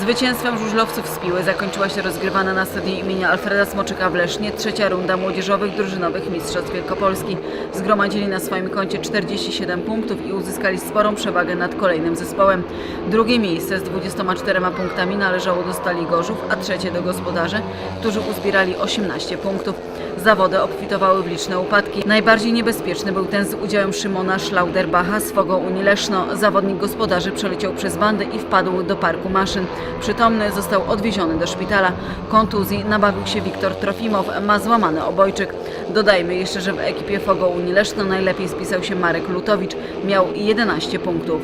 Zwycięstwem żużlowców z Piły zakończyła się rozgrywana na stadionie imienia Alfreda Smoczyka w Lesznie trzecia runda młodzieżowych drużynowych Mistrzostw Wielkopolski. Zgromadzili na swoim koncie 47 punktów i uzyskali sporą przewagę nad kolejnym zespołem. Drugie miejsce z 24 punktami należało do Stali Gorzów, a trzecie do gospodarzy, którzy uzbierali 18 punktów. Zawody obfitowały w liczne upadki. Najbardziej niebezpieczny był ten z udziałem Szymona Schlauderbacha z Fogą Unii Leszno. Zawodnik gospodarzy przeleciał przez bandę i wpadł do parku maszyn. Przytomny został odwieziony do szpitala. Kontuzji nabawił się Wiktor Trofimow, ma złamany obojczyk. Dodajmy jeszcze, że w ekipie Fogo Unii Leszno najlepiej spisał się Marek Lutowicz, miał 11 punktów.